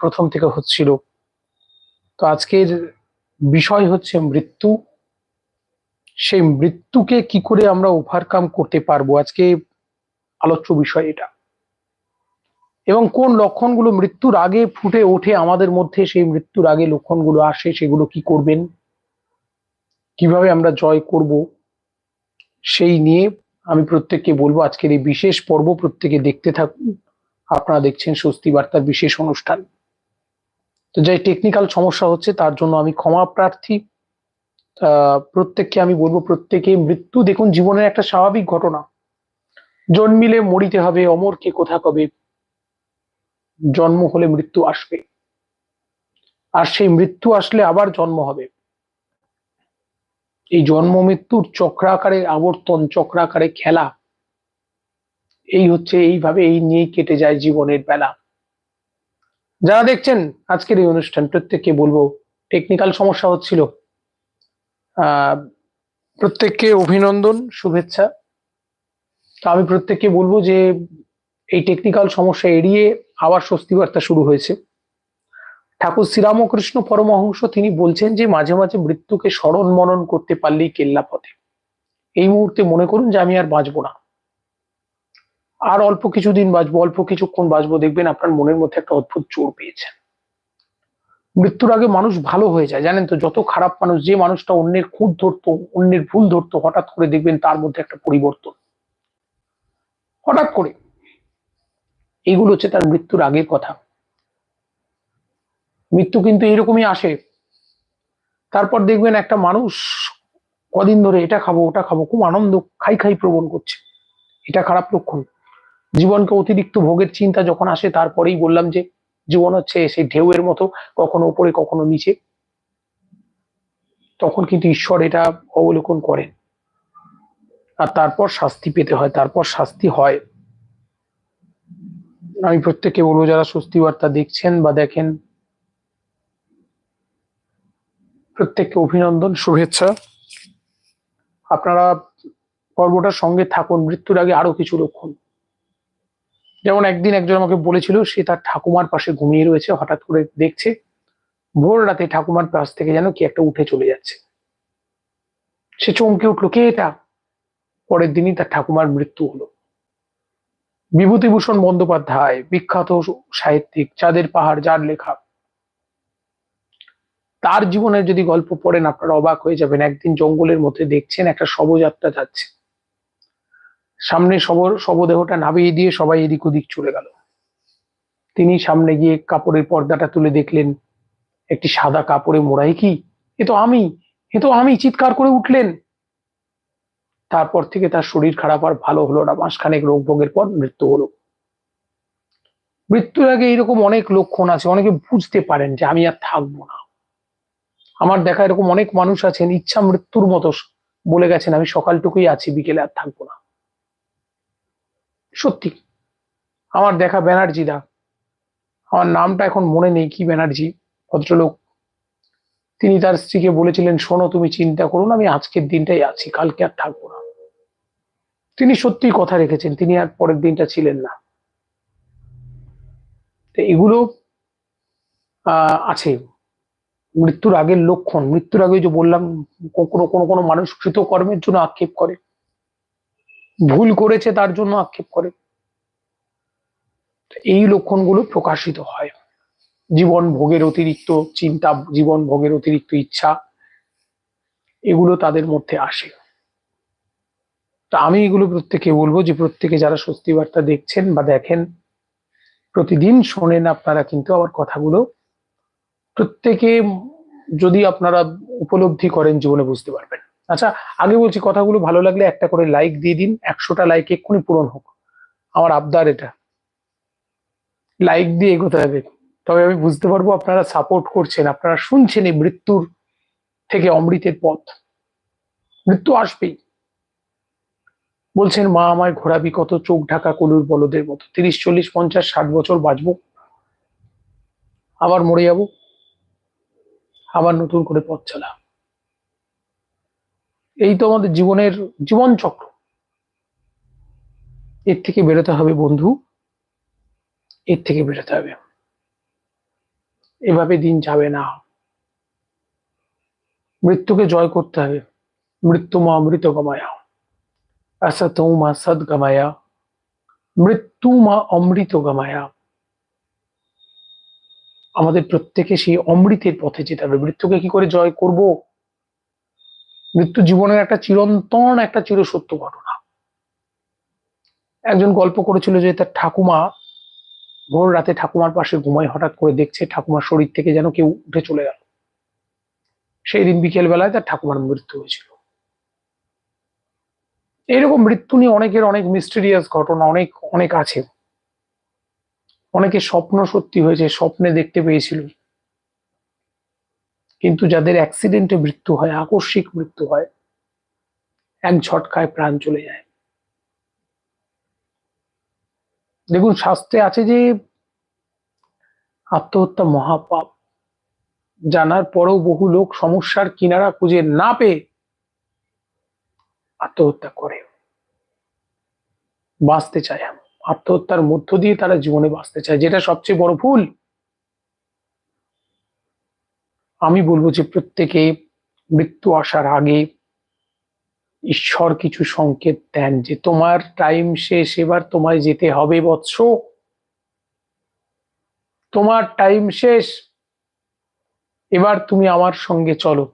প্রথম থেকে হচ্ছিল। তো আজকের বিষয় হচ্ছে মৃত্যু। সেই মৃত্যুকে কি করে আমরা ওভারকাম করতে পারব? আজকে আলোচ্য বিষয় এটা। এবং কোন লক্ষণগুলো মৃত্যুর আগে ফুটে ওঠে আমাদের মধ্যে, সেই মৃত্যুর আগে লক্ষণগুলো আসে, সেগুলো কি করবেন? কীভাবে আমরা জয় করব? সেই নিয়ে আমি প্রত্যেককে বলব, আজকের এই বিশেষ পর্ব প্রত্যেকে দেখতে থাকুন। আপনারা দেখছেন স্বস্তি বার্তার বিশেষ অনুষ্ঠান। তো যাই টেকনিক্যাল সমস্যা হচ্ছে তার জন্য আমি ক্ষমা প্রার্থী। প্রত্যেককে আমি বলব প্রত্যেকে মৃত্যু, দেখুন জীবনের একটা স্বাভাবিক ঘটনা। জন্মিলে মরিতে হবে, অমর কে কোথা কবে? জন্ম হলে মৃত্যু আসবে। আর সেই মৃত্যু আসলে আবার জন্ম হবে। এই জন্ম মৃত্যুর চক্রাকারে আবর্তন, চক্রাকারে খেলা, এই হচ্ছে এইভাবে এই নিয়েই কেটে যায় জীবনের বেলা। যারা দেখছেন আজকের এই অনুষ্ঠান, প্রত্যেককে বলব টেকনিক্যাল সমস্যা হচ্ছিল। প্রত্যেককে অভিনন্দন, শুভেচ্ছা। তো আমি প্রত্যেককে বলব যে, এই টেকনিক্যাল সমস্যা এড়িয়ে আবার স্বস্তি বার্তা শুরু হয়েছে। ঠাকুর শ্রীরামকৃষ্ণ পরমহংস তিনি বলছেন যে, মাঝে মাঝে মৃত্যুকে স্মরণ মনন করতে পারলেই কেল্লা পথে এই মুহূর্তে মনে করুন যে আমি আর বাঁচবো না। আর অল্প কিছুদিন বাঁচবো, অল্প কিছুক্ষণ বাঁচবো, দেখবেন আপনার মনের মধ্যে একটা অদ্ভুত জোর পেয়েছেন মৃত্যুর আগে মানুষ ভালো হয়ে যায়, জানেন তো? যত খারাপ মানুষ, যে মানুষটা অন্যের খুঁত ধরতো, অন্যের ভুল ধরতো, হঠাৎ করে দেখবেন তার মধ্যে একটা পরিবর্তন। হঠাৎ করে। এইগুলো হচ্ছে তার মৃত্যুর আগের কথা। মৃত্যু কিন্তু এরকমই আসে। তারপর দেখবেন একটা মানুষ, কদিন ধরে এটা খাব, ওটা খাব, খুব আনন্দ, খাই খাই প্রবণ করছে। এটা খারাপ লক্ষণ। জীবনকে অতিরিক্ত ভোগের চিন্তা যখন আসে, তারপরেই বললাম যে জীবন হচ্ছে সেই ঢেউয়ের মতো, কখনো উপরে, কখনো নিচে। তখন কিন্তু ঈশ্বর এটা অবলোকন করেন। আর তারপর শাস্তি পেতে হয়, তারপর শাস্তি হয়। আমি প্রত্যেককে বলব, যারা স্বস্তি বার্তা দেখছেন বা দেখেন, প্রত্যেককে অভিনন্দন, শুভেচ্ছা। আপনারা পর্বটার সঙ্গে থাকুন, মৃত্যুর আগে আরও কিছু লক্ষণ। যেমন একদিন একজন আমাকে বলেছিল, সে তার ঠাকুমার পাশে ঘুমিয়ে রয়েছে, হঠাৎ করে দেখছে ভোর রাতে ঠাকুমার পাশ থেকে যেন কি একটা উঠে চলে যাচ্ছে। সে চমকে উঠল, কে এটা? পরের দিনই তার ঠাকুমার মৃত্যু হলো। বিভূতিভূষণ বন্দ্যোপাধ্যায়, বিখ্যাত সাহিত্যিক, চাঁদের পাহাড়, যার লেখা। তার জীবনের যদি গল্প পড়েন, আপনারা অবাক হয়ে যাবেন। একদিন জঙ্গলের মধ্যে দেখছেন একটা শবযাত্রা যাচ্ছে। সামনে শব শবদেহটা নামিয়ে দিয়ে সবাই এদিক ওদিক চলে গেল। তিনি সামনে গিয়ে কাপড়ের পর্দাটা তুলে দেখলেন, একটি সাদা কাপড়ে মোড়াই কি? এ তো আমি, এ তো আমি চিৎকার করে উঠলেন। তারপর থেকে তার শরীর খারাপ আর ভালো হলো না, মাসখানেক রোগ ভোগের পর মৃত্যু হলো। মৃত্যুর আগে এরকম অনেক লক্ষণ আছে, অনেকে বুঝতে পারেন যে আমি আর থাকব না। আমার দেখা এরকম অনেক মানুষ আছেন, ইচ্ছা মৃত্যুর মতো বলে গেছেন, আমি সকালটুকুই আছি, বিকেলে আর থাকব না। সত্যি। আমার দেখা ব্যানার্জি দা। আমার নামটা এখন মনে নেই কি ব্যানার্জি, ভদ্রলোক। তিনি তার স্ত্রীকে বলেছিলেন, শোনো, তুমি চিন্তা করুন আমি আজকের দিনটাই আছি, কালকে আর থাকব না। তিনি সত্যি কথা রেখেছেন, তিনি আর পরের দিনটা ছিলেন না। এগুলো আছে। মৃত্যুর আগের লক্ষণ। মৃত্যুর আগে যে বললাম কোনো কোনো কোনো মানুষ কৃত কর্মের জন্য আক্ষেপ করে। ভুল করেছে, তার জন্য আক্ষেপ করে। এই লক্ষণগুলো প্রকাশিত হয়। জীবন ভোগের অতিরিক্ত চিন্তা, জীবন ভোগের অতিরিক্ত ইচ্ছা, এগুলো তাদের মধ্যে আসে। তা আমি এগুলো প্রত্যেকে বলব যে, প্রত্যেকে যারা স্বস্তি বার্তা দেখছেন বা দেখেন, প্রতিদিন শোনেন আপনারা কিন্তু আবার কথাগুলো। প্রত্যেকে যদি আপনারা উপলব্ধি করেন, জীবনে বুঝতে পারবেন। আচ্ছা আগে বলছি কথাগুলো ভালো লাগলে একটা করে লাইক দিয়ে দিন, একশোটা লাইক এক্ষুনি পূরণ হোক। আমার আবদার এটা। লাইক দিয়ে এগোতে হবে। তবে আমি বুঝতে পারব আপনারা সাপোর্ট করছেন, আপনারা শুনছেন এই মৃত্যুর থেকে অমৃতের পথ। মৃত্যু আসবেই। বলছেন, মা, আমায় ঘোরাবি কত চোখ ঢাকা কলুর বলদের মতো। তিরিশ, চল্লিশ, পঞ্চাশ, ষাট বছর বাঁচবো। আবার মরে যাব। আবার নতুন করে পথ চলা এই তো আমাদের জীবনের জীবন চক্র এর থেকে বেরোতে হবে বন্ধু, এর থেকে বেরোতে হবে। এভাবে দিন যাবে না। মৃত্যুকে জয় করতে হবে। মৃত্যু মা অমৃত গমায়া। আসত মা সদ গমায়া। মৃত্যু মা অমৃত গমায়া। আমাদের প্রত্যেকে সেই অমৃতের পথে যেতে হবে। মৃত্যুকে কি করে জয় করব? মৃত্যু জীবনের একটা চিরন্তন একটা চিরসত্য ঘটনা। একজন গল্প করেছিল যে তার ঠাকুমা ভোর রাতে ঠাকুমার পাশে ঘুমায়, হঠাৎ করে দেখছে ঠাকুমার শরীর থেকে যেন কেউ উঠে চলে গেল। সেই দিন বিকেল বেলায় তার ঠাকুমার মৃত্যু হয়েছিল। এইরকম মৃত্যু নিয়ে অনেকের অনেক মিস্টেরিয়াস ঘটনা, অনেক অনেক আছে। অনেকে স্বপ্ন সত্যি হয়েছে, স্বপ্নে দেখতে পেয়েছিল। কিন্তু যাদের অ্যাক্সিডেন্টে মৃত্যু হয়, আকস্মিক মৃত্যু হয়, এক ঝটকায় প্রাণ চলে যায়। দেখুন শাস্ত্রে আছে যে আত্মহত্যা মহাপাপ। জানার পরেও বহু লোক সমস্যার কিনারা খুঁজে না পেয়ে আত্মহত্যা করে। বাঁচতে চায় আত্মহত্যার মধ্য দিয়ে তারা জীবনে বাঁচতে চায়, যেটা সবচেয়ে বড় ভুল। আমি বলব যে প্রত্যেকে মৃত্যু আসার আগে ঈশ্বর কিছু সংকেত দেন যে তোমার টাইম শেষ, এবার তোমায় যেতে হবে বৎস। তোমার টাইম শেষ, এবার তুমি আমার সঙ্গে চলো।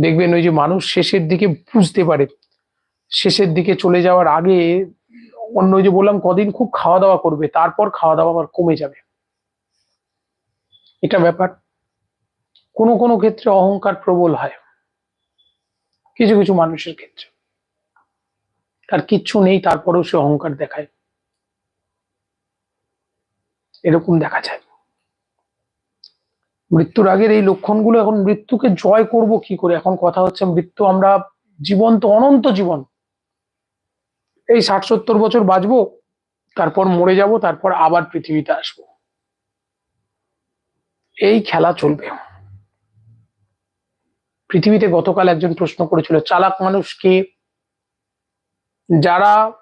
দেখবেন ওই যে মানুষ শেষের দিকে বুঝতে পারে। শেষের দিকে চলে যাওয়ার আগে অন্য যে বললাম, কদিন খুব খাওয়া দাওয়া করবে, তারপর খাওয়া দাওয়া আবার কমে যাবে। এটা ব্যাপার। কোনো কোনো ক্ষেত্রে অহংকার প্রবল হয়। কিছু কিছু মানুষের ক্ষেত্রে। তার কিচ্ছু নেই, তারপরেও সে অহংকার দেখায়। এরকম দেখা যায়। মৃত্যুর আগের এই লক্ষণগুলো এখন মৃত্যুকে জয় করব কি করে? এখন কথা হচ্ছে মৃত্যু আমরা জীবন তো অনন্ত জীবন। এই ষাট সত্তর বছর বাঁচবো, তারপর মরে যাব, তারপর আবার পৃথিবীতে আসব। এই খেলা চলবে। পৃথিবীতে গতকাল একজন প্রশ্ন করেছিল, চালাক মানুষকে যারা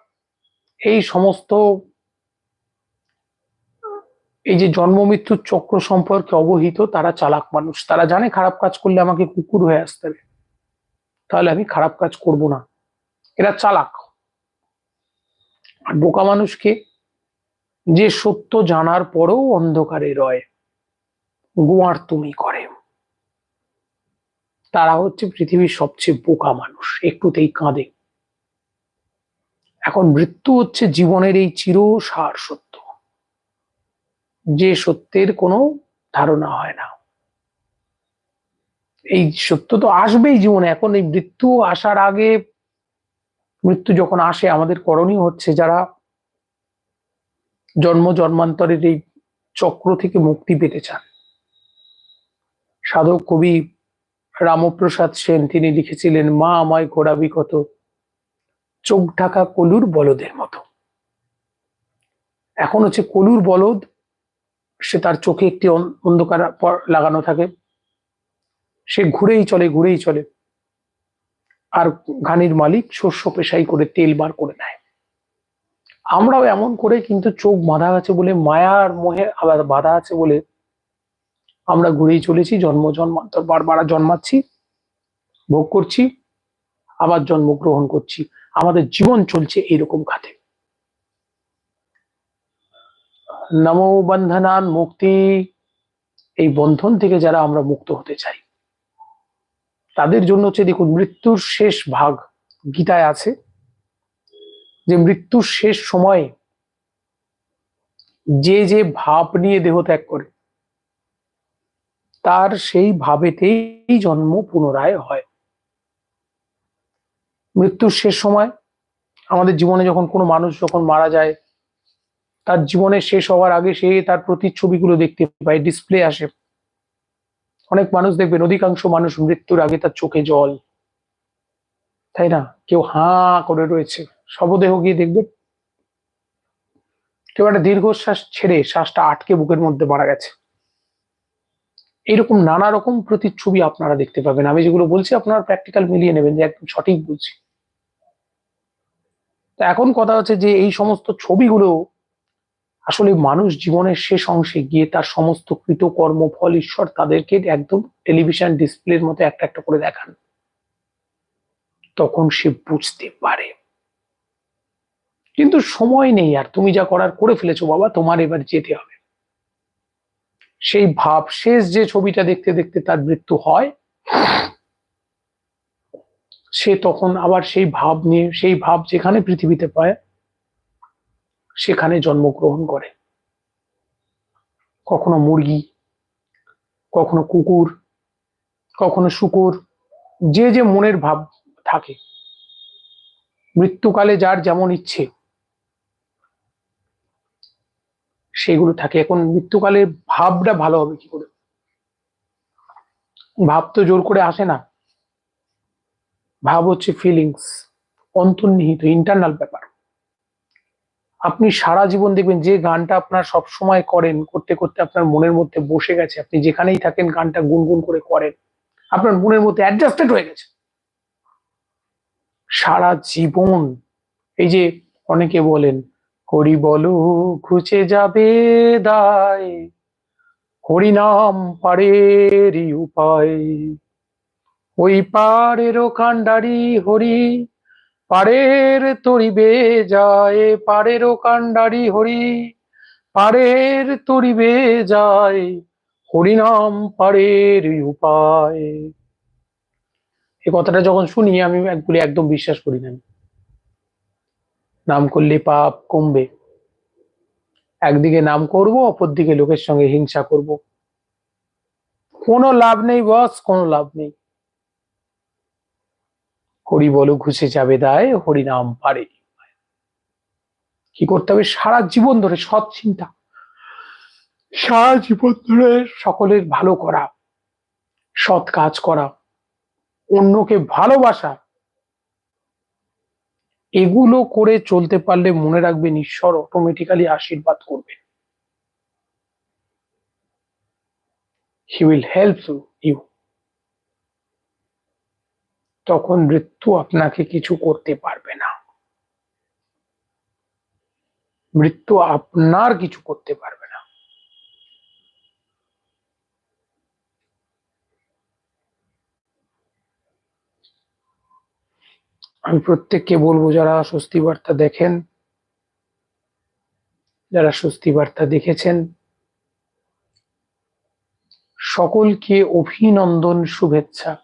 এই সমস্ত এই যে জন্ম মৃত্যুর চক্র সম্পর্কে অবহিত, তারা চালাক মানুষ। তারা জানে খারাপ কাজ করলে আমাকে কুকুর হয়ে আসতে হবে। তাহলে আমি খারাপ কাজ করব না। এরা চালাক। আর বোকা মানুষকে যে সত্য জানার পরেও অন্ধকারে রয়। গোয়ার তুমি করে। তারা হচ্ছে পৃথিবীর সবচেয়ে বোকা মানুষ, একটুতেই কাঁদে। এখন মৃত্যু হচ্ছে জীবনের এই চির সার সত্য। যে সত্যের কোনো ধারণা হয় না। এই সত্য তো আসবেই জীবনে। এখন এই মৃত্যু আসার আগে, মৃত্যু যখন আসে, আমাদের করণীয় হচ্ছে যারা জন্ম জন্মান্তরের এই চক্র থেকে মুক্তি পেতে চান। সাধক কবি রামপ্রসাদ সেন, তিনি লিখেছিলেন, মা আমায় ঘোরাবি কত? চোখ ঢাকা কলুর বলদের মতো। এখন হচ্ছে কলুর বলদ, সে তার চোখে একটি অন্ধকার লাগানো থাকে। সে ঘুরেই চলে ঘুরেই চলে। আর ঘানির মালিক শস্য পেশাই করে তেল বার করে নেয়। আমরাও এমন করে, কিন্তু চোখ বাঁধা আছে বলে, মায়ার মোহে আবার বাধা আছে বলে আমরা ঘুরেই চলেছি, জন্ম, জন্মান্তর, বারবার জন্মাচ্ছি, ভোগ করছি, আবার জন্মগ্রহণ করছি। আমাদের জীবন চলছে এইরকম খাতে নমো বন্ধনান মুক্তি। এই বন্ধন থেকে যারা আমরা মুক্ত হতে চাই, তাদের জন্য হচ্ছে দেখুন, মৃত্যুর শেষ ভাগ গীতায় আছে। যে মৃত্যুর শেষ সময়ে যে যে ভাব নিয়ে দেহ ত্যাগ করে তার সেই ভাবেতেই জন্ম পুনরায় হয়। মৃত্যুর শেষ সময় আমাদের জীবনে যখন কোনো মানুষ যখন মারা যায়, তার জীবনের শেষ হওয়ার আগে সে তার প্রতিচ্ছবিগুলো দেখতে পায় ডিসপ্লে আসে। অনেক মানুষ দেখবেন, অধিকাংশ মানুষ মৃত্যুর আগে তার চোখে জল। তাই না? কেউ হাঁ করে রয়েছে। শবদেহ গিয়ে দেখবে কেউ একটা দীর্ঘশ্বাস ছেড়ে শ্বাসটা আটকে বুকের মধ্যে মারা গেছে। এইরকম নানা রকম প্রতিচ্ছবি আপনারা দেখতে পাবেন। আমি যেগুলো বলছি, আপনারা প্র্যাকটিক্যাল মিলিয়ে নেবেন যে একদম সঠিক বলছি। তা এখন কথা হচ্ছে যে এই সমস্ত ছবিগুলো আসলে মানুষ জীবনের শেষ অংশে গিয়ে তার সমস্ত কৃতকর্ম, ফল, ঈশ্বর তাদেরকে একদম টেলিভিশন ডিসপ্লের মতো একটা একটা করে দেখান। তখন সে বুঝতে পারে। কিন্তু সময় নেই আর, তুমি যা করার করে ফেলেছো বাবা, তোমার এবার যেতে হবে। সেই ভাব, শেষ যে ছবিটা দেখতে দেখতে তার মৃত্যু হয়, সে তখন আবার সেই ভাব নিয়ে, সেই ভাব যেখানে পৃথিবীতে পায়, সেখানে জন্মগ্রহণ করে। কখনো মুরগি, কখনো কুকুর, কখনো শুকুর, যে যে মনের ভাব থাকে, মৃত্যুকালে যার যেমন ইচ্ছে সেগুলো থাকে। এখন মৃত্যুকালে ভাবটা ভালো হবে কি করে? ভাব তো জোর করে আসে না। ভাব হচ্ছে ফিলিংস অন্তর্নিহিত ইন্টারনাল ব্যাপার। আপনি সারা জীবন দেখবেন যে গানটা আপনার সব সময় করেন, করতে করতে আপনার মনের মধ্যে বসে গেছে। আপনি যেখানেই থাকেন, গানটা গুনগুন করে করেন। আপনার মনের মধ্যে অ্যাডজাস্টেড হয়ে গেছে। সারা জীবন, এই যে অনেকে বলেন হরি বলো, ঘুচে যাবে দায়। হরিনাম পারেরই উপায়। ওই পারেরও কান্ডারি হরি পারের তরিবে যায়। পারেরও কান্ডারি হরি পারের তরিবে যায়। হরিনাম পারের উপায়। এ কথাটা যখন শুনি, আমি একগুলি একদম বিশ্বাস করি না নাম করলে পাপ কমবে। একদিকে নাম করব, অপরদিকে লোকের সঙ্গে হিংসা করব। কোনো লাভ নেই বস, কোনো লাভ নেই। হরি বলো ঘুষে যাবে দায়, হরিনাম পারে। কি করতে হবে? সারা জীবন ধরে সৎ চিন্তা। সারা জীবন ধরে সকলের ভালো করা, সৎ কাজ করা, অন্যকে ভালোবাসা এগুলো করে চলতে পারলে মনে রাখবেন ঈশ্বর অটোমেটিক্যালি আশীর্বাদ করবে। হি উইল হেল্প ইউ তখন মৃত্যু আপনাকে কিছু করতে পারবে না। মৃত্যু আপনার কিছু করতে পারবে না আমি প্রত্যেককে বলব, যারা স্বস্তি বার্তা দেখেন, যারা স্বস্তি বার্তা দেখেছেন, সকলকে অভিনন্দন, শুভেচ্ছা।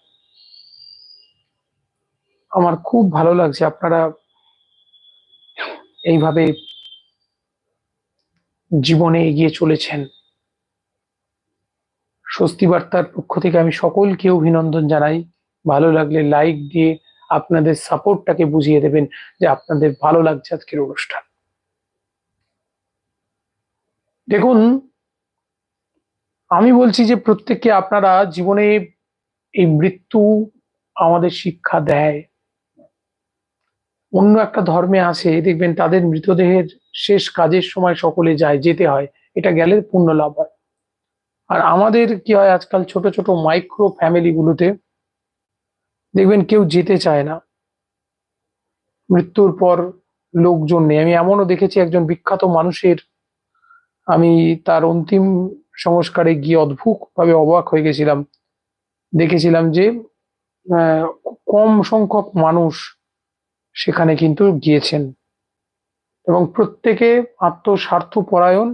আমার খুব ভালো লাগছে আপনারা এইভাবে জীবনে এগিয়ে চলেছেন। স্বস্তি বার্তার পক্ষ থেকে আমি সকলকে অভিনন্দন জানাই। ভালো লাগলে লাইক দিয়ে আপনাদের সাপোর্টটাকে বুঝিয়ে দেবেন যে আপনাদের ভালো লাগছে আজকের অনুষ্ঠান। দেখুন, আমি বলছি যে প্রত্যেককে আপনারা জীবনে এই মৃত্যু আমাদের শিক্ষা দেয়। অন্য একটা ধর্মে আসে, দেখবেন তাদের মৃতদেহের শেষ কাজের সময় সকলে যায়, যেতে হয়, এটা গেলে পুণ্য লাভ হয়। আর আমাদের কি হয়, আজকাল ছোট ছোট মাইক্রো ফ্যামিলি গুলোতে দেখবেন কেউ যেতে চায় না। মৃত্যুর পর লোকজন নেই। আমি এমনও দেখেছি একজন বিখ্যাত মানুষের, আমি তার অন্তিম সংস্কারে গিয়ে অদ্ভুত ভাবে অবাক হয়ে গেছিলাম। দেখেছিলাম যে কম সংখ্যক মানুষ সেখানে কিন্তু গিয়েছেন। এবং প্রত্যেকে আত্মস্বার্থ পরায়ণ।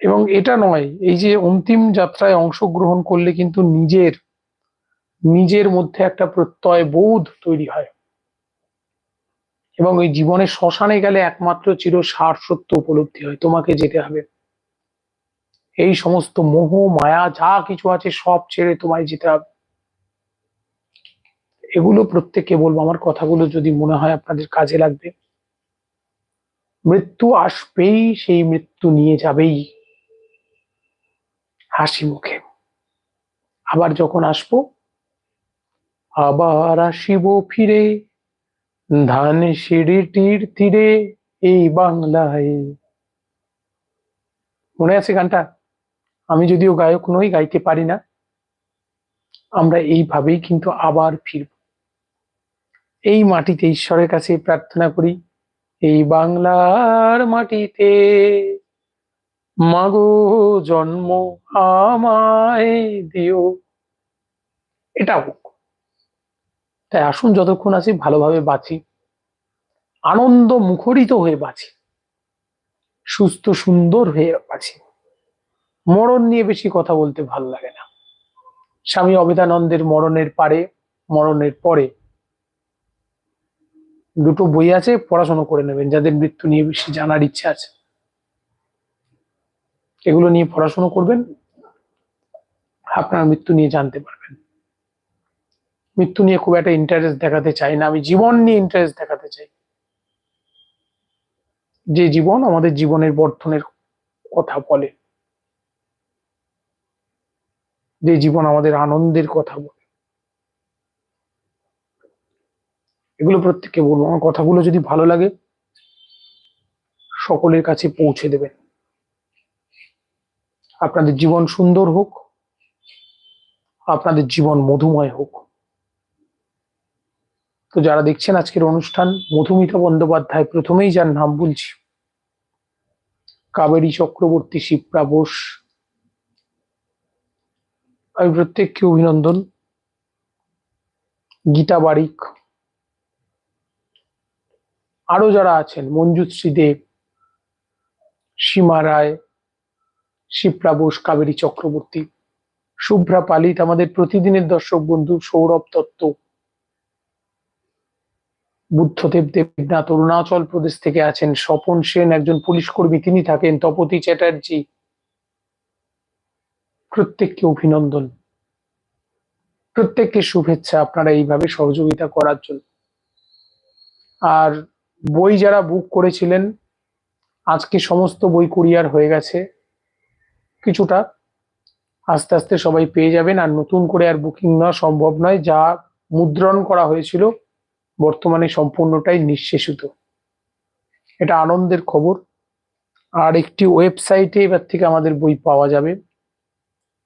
এবং এটা নয়, এই যে অন্তিম যাত্রায় অংশগ্রহণ করলে কিন্তু নিজের নিজের মধ্যে একটা প্রত্যয় বোধ তৈরি হয়। এবং ওই জীবনে শ্মশানে গেলে একমাত্র চির সার সত্য উপলব্ধি হয়, তোমাকে যেতে হবে। এই সমস্ত মোহ, মায়া, যা কিছু আছে সব ছেড়ে তোমায় যেতে হবে। এগুলো প্রত্যেককে বলব, আমার কথাগুলো যদি মনে হয় আপনাদের কাজে লাগবে। মৃত্যু আসবেই, সেই মৃত্যু নিয়ে যাবেই। হাসি মুখে। আবার যখন আসব আবার আসিব ফিরে, ধান সিঁড়িটির তীরে এই বাংলায়। মনে আছে গানটা? আমি যদিও গায়ক নই, গাইতে পারি না। আমরা এইভাবেই কিন্তু আবার ফিরব। এই মাটিতে ঈশ্বরের কাছে প্রার্থনা করি, এই বাংলার মাটিতে মাগো জন্ম আমায় দিও। এটা হোক তাই আসুন যতক্ষণ আছি ভালোভাবে বাঁচি। আনন্দ মুখরিত হয়ে বাঁচি। সুস্থ, সুন্দর হয়ে বাঁচি। মরণ নিয়ে বেশি কথা বলতে ভালো লাগে না। স্বামী অবেদানন্দের মরণের পারে, মরণের পরে। দুটো বই আছে, পড়াশোনা করে নেবেন। যাদের মৃত্যু নিয়ে বেশি জানার ইচ্ছা আছে। এগুলো নিয়ে পড়াশোনা করবেন। আপনার মৃত্যু নিয়ে জানতে পারবেন। মৃত্যু নিয়ে খুব একটা ইন্টারেস্ট দেখাতে চাই না। আমি জীবন নিয়ে ইন্টারেস্ট দেখাতে চাই। যে জীবন আমাদের জীবনের বর্ধনের কথা বলে। যে জীবন আমাদের আনন্দের কথা বলে। এগুলো প্রত্যেককে বলব। আমার কথাগুলো যদি ভালো লাগে, সকলের কাছে পৌঁছে দেবেন। আপনাদের জীবন সুন্দর হোক, আপনাদের জীবন মধুময় হোক। তো যারা দেখছেন আজকের অনুষ্ঠান, মধুমিতা বন্দ্যোপাধ্যায় প্রথমেই যার নাম বলছি। কাবেরী চক্রবর্তী শিপ্রা বোস। আমি প্রত্যেককে অভিনন্দন। গীতা বারিক। আরও যারা আছেন, মঞ্জুশ্রী দেব সীমা রায়, শিপ্রা বোস, কাবেরী চক্রবর্তী, শুভ্রা পালিত, আমাদের প্রতিদিনের দর্শক বন্ধু সৌরভ দত্ত। বুদ্ধদেব দেবনাথ অরুণাচল প্রদেশ থেকে আছেন। স্বপন সেন একজন পুলিশ কর্মী, তিনি থাকেন। তপতি চ্যাটার্জি, প্রত্যেককে অভিনন্দন। প্রত্যেককে শুভেচ্ছা আপনারা এইভাবে সহযোগিতা করার জন্য। আর বই যারা বুক করেছিলেন, আজকে সমস্ত বই কুরিয়ার হয়ে গেছে। কিছুটা আস্তে আস্তে সবাই পেয়ে যাবেন। আর নতুন করে আর বুকিং নেওয়া সম্ভব নয়। যা মুদ্রণ করা হয়েছিল বর্তমানে সম্পূর্ণটাই নিঃশেষিত। এটা আনন্দের খবর। আর একটি ওয়েবসাইটে এবার থেকে আমাদের বই পাওয়া যাবে।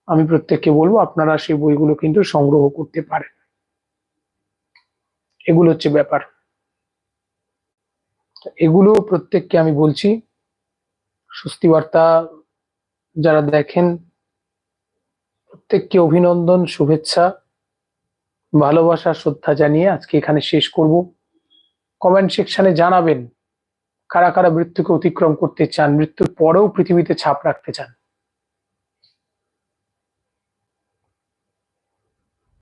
আমি প্রত্যেককে বলব, আপনারা সেই বইগুলো কিন্তু সংগ্রহ করতে পারেন। এগুলো হচ্ছে ব্যাপার। এগুলো প্রত্যেককে আমি বলছি স্বস্তি বার্তা যারা দেখেন, প্রত্যেককে অভিনন্দন, শুভেচ্ছা। ভালোবাসা শ্রদ্ধা জানিয়ে আজকে এখানে শেষ করব। কমেন্ট সেকশনে জানাবেন কারা কারা মৃত্যুকে অতিক্রম করতে চান, মৃত্যুর পরেও পৃথিবীতে ছাপ রাখতে চান।